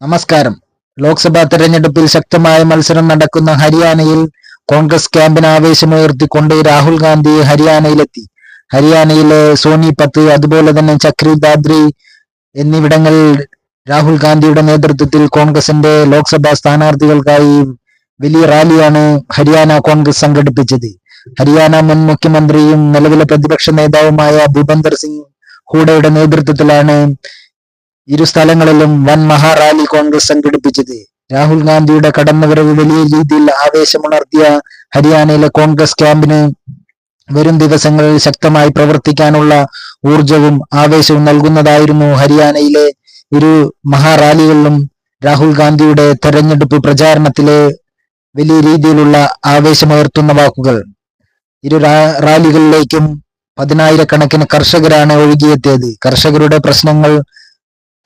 നമസ്കാരം. ലോക്സഭാ തെരഞ്ഞെടുപ്പിൽ ശക്തമായ മത്സരം നടക്കുന്ന ഹരിയാനയിൽ കോൺഗ്രസ് ക്യാമ്പിന് ആവേശമുയർത്തിക്കൊണ്ട് രാഹുൽ ഗാന്ധി ഹരിയാനയിലെത്തി. ഹരിയാനയിലെ സോനിപത്ത് അതുപോലെ തന്നെ ചക്രി ദാദ്രി എന്നിവിടങ്ങളിൽ രാഹുൽ ഗാന്ധിയുടെ നേതൃത്വത്തിൽ കോൺഗ്രസിന്റെ ലോക്സഭാ സ്ഥാനാർത്ഥികൾക്കായി വലിയ റാലിയാണ് ഹരിയാന കോൺഗ്രസ് സംഘടിപ്പിച്ചത്. ഹരിയാന മുൻ മുഖ്യമന്ത്രിയും നിലവിലെ പ്രതിപക്ഷ നേതാവുമായ ഭൂപന്ദർ സിംഗ് ഹൂഡയുടെ നേതൃത്വത്തിലാണ് ഇരു സ്ഥലങ്ങളിലും വൻ മഹാറാലി കോൺഗ്രസ് സംഘടിപ്പിച്ചത്. രാഹുൽ ഗാന്ധിയുടെ കടന്നുവരവ് വലിയ രീതിയിൽ ആവേശമുണർത്തിയ ഹരിയാനയിലെ കോൺഗ്രസ് ക്യാമ്പിന് വരും ദിവസങ്ങളിൽ ശക്തമായി പ്രവർത്തിക്കാനുള്ള ഊർജവും ആവേശവും നൽകുന്നതായിരുന്നു ഹരിയാനയിലെ ഇരു മഹാറാലികളിലും രാഹുൽ ഗാന്ധിയുടെ തെരഞ്ഞെടുപ്പ് പ്രചാരണത്തിലെ വലിയ രീതിയിലുള്ള ആവേശമുയർത്തുന്ന വാക്കുകൾ. ഇരു റാലികളിലേക്കും പതിനായിരക്കണക്കിന് കർഷകരാണ് ഒഴുകിയെത്തിയത്. കർഷകരുടെ പ്രശ്നങ്ങൾ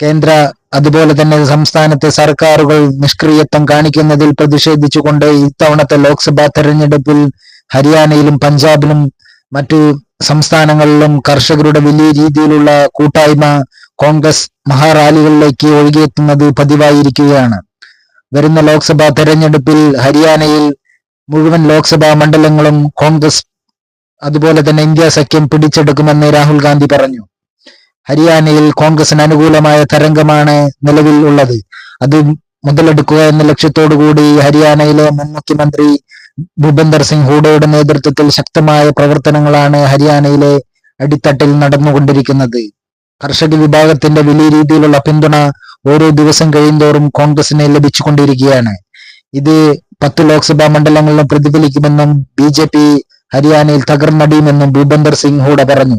കേന്ദ്ര അതുപോലെ തന്നെ സംസ്ഥാനത്തെ സർക്കാരുകൾ നിഷ്ക്രിയത്വം കാണിക്കുന്നതിൽ പ്രതിഷേധിച്ചുകൊണ്ട് ഇത്തവണത്തെ ലോക്സഭാ തെരഞ്ഞെടുപ്പിൽ ഹരിയാനയിലും പഞ്ചാബിലും മറ്റു സംസ്ഥാനങ്ങളിലും കർഷകരുടെ വലിയ രീതിയിലുള്ള കൂട്ടായ്മ കോൺഗ്രസ് മഹാറാലികളിലേക്ക് ഒഴുകിയെത്തുന്നത് പതിവായിരിക്കുകയാണ്. വരുന്ന ലോക്സഭാ തെരഞ്ഞെടുപ്പിൽ ഹരിയാനയിൽ മുഴുവൻ ലോക്സഭാ മണ്ഡലങ്ങളും കോൺഗ്രസ് അതുപോലെ തന്നെ ഇന്ത്യ സഖ്യം പിടിച്ചെടുക്കുമെന്ന് രാഹുൽ ഗാന്ധി പറഞ്ഞു. ഹരിയാനയിൽ കോൺഗ്രസിന് അനുകൂലമായ തരംഗമാണ് നിലവിൽ ഉള്ളത്. അത് മുതലെടുക്കുക എന്ന ലക്ഷ്യത്തോടു കൂടി ഹരിയാനയിലെ മുൻ മുഖ്യമന്ത്രി ഭൂപന്ദർ സിംഗ് ഹൂഡയുടെ നേതൃത്വത്തിൽ ശക്തമായ പ്രവർത്തനങ്ങളാണ് ഹരിയാനയിലെ അടിത്തട്ടിൽ നടന്നുകൊണ്ടിരിക്കുന്നത്. കർഷക വിഭാഗത്തിന്റെ വലിയ രീതിയിലുള്ള പിന്തുണ ഓരോ ദിവസം കഴിയുന്തോറും കോൺഗ്രസിന് ലഭിച്ചുകൊണ്ടിരിക്കുകയാണ്. ഇത് പത്ത് ലോക്സഭാ മണ്ഡലങ്ങളിലും പ്രതിഫലിക്കുമെന്നും ബി ഹരിയാനയിൽ തകർന്നടിയുമെന്നും ഭൂപന്ദർ സിംഗ് ഹൂഡ പറഞ്ഞു.